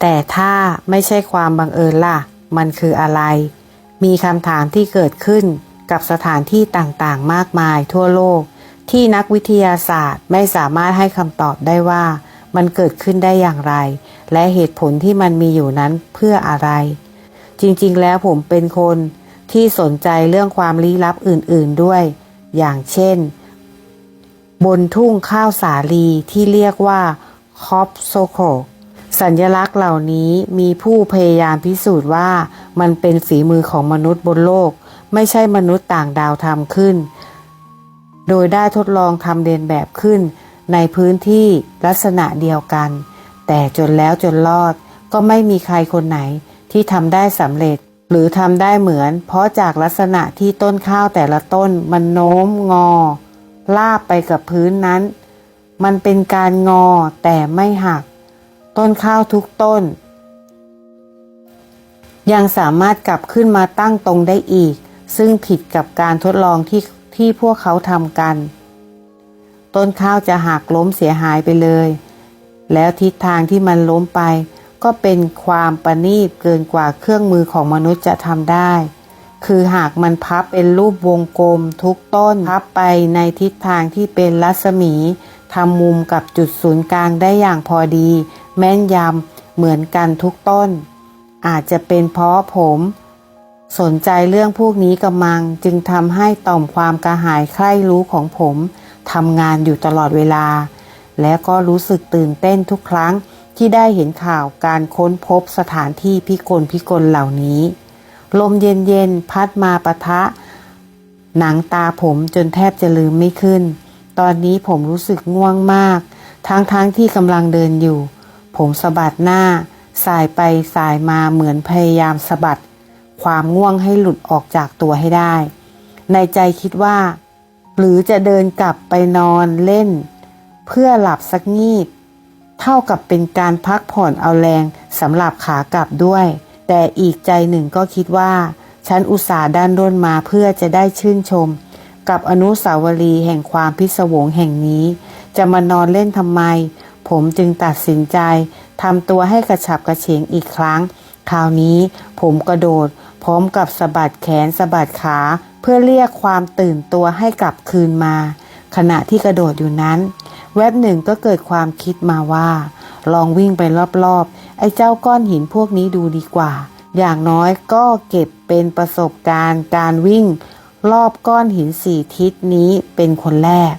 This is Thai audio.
แต่ถ้าไม่ใช่ความบังเอิญล่ะ มันคืออะไร มีคำถามที่เกิดขึ้นกับสถานที่ต่างๆ มากมายทั่วโลก ที่นักวิทยาศาสตร์ไม่สามารถให้คำตอบได้ว่า มันเกิดขึ้นได้อย่างไร และเหตุผลที่มันมีอยู่นั้นเพื่ออะไร จริงๆ แล้วผมเป็นคนที่สนใจเรื่องความลี้ลับอื่นๆด้วย อย่างเช่น บนทุ่งข้าวสาลีที่เรียกว่าคอปโซโค สัญลักษณ์เหล่านี้มีผู้พยายามพิสูจน์ว่ามันเป็นฝีมือของมนุษย์บนโลก ไม่ใช่มนุษย์ต่างดาวทำขึ้น โดยได้ทดลองทำเรียนแบบขึ้น ในพื้นที่ลักษณะเดียวกัน แต่จนแล้วจนรอดก็ไม่มีใครคนไหนที่ทำได้สำเร็จ หรือทำได้เหมือน เพราะจากลักษณะที่ต้นข้าวแต่ละต้นมันโน้มงอ ลาบไปกับพื้นนั้น มันเป็นการงอแต่ไม่หัก ต้นข้าวทุกต้น ยังสามารถกลับขึ้นมาตั้งตรงได้อีก ซึ่งผิดกับการทดลองที่ที่พวกเขาทำกัน ต้นข้าวจะหักล้มเสียหายไปเลย แล้วทิศทางที่มันล้มไป ก็เป็นความประณีตเกินกว่าเครื่องมือของมนุษย์จะทำได้ คือหากมันพับเป็นรูปวงกลมทุกต้นพับไปในทิศทางที่เป็นรัศมีทำมุมกับจุดศูนย์กลางได้อย่างพอดี แม่นยำเหมือนกันทุกต้น อาจจะเป็นเพราะผม สนใจเรื่องพวกนี้กำมังจึงทำให้ต่อมความกระหายใคร่รู้ของผมทำงานอยู่ตลอดเวลา และก็รู้สึกตื่นเต้นทุกครั้งที่ได้เห็นข่าวการค้นพบสถานที่พิกลพิกลเหล่านี้ ลมเย็นๆพัดมาปะทะ หนังตาผมจนแทบจะลืมไม่ขึ้น ตอนนี้ผมรู้สึกง่วงมาก ทั้งๆทที่กำลังเดินอยู่ ผมสะบัดหน้า สายไปสายมาเหมือนพยายามสะบัด ความง่วงให้หลุดออกจากตัวให้ได้ ในใจคิดว่า หรือจะเดินกลับไปนอนเล่น เพื่อหลับสักงีบ เท่ากับเป็นการพักผ่อนเอาแรงสำหรับขากลับด้วย แต่อีกใจหนึ่งก็คิดว่า ฉันอุตส่าห์ด้านด้นมาเพื่อจะได้ชื่นชม กับอนุสาวรีย์แห่งความพิศวงแห่งนี้ จะมานอนเล่นทำไม ผมจึงตัดสินใจทำตัวให้กระฉับกระเฉงอีกครั้ง คราวนี้ผมกระโดด พร้อมกับสะบัดแขนสะบัดขา เพื่อเรียกความตื่นตัวให้กลับคืนมา ขณะที่กระโดดอยู่นั้น แวบหนึ่งก็เกิดความคิดมาว่า ลองวิ่งไปรอบๆ ไอ้เจ้าก้อนหินพวกนี้ดูดีกว่า อย่างน้อยก็เก็บเป็นประสบการณ์การวิ่ง รอบก้อนหินสี่ทิศนี้เป็นคนแรก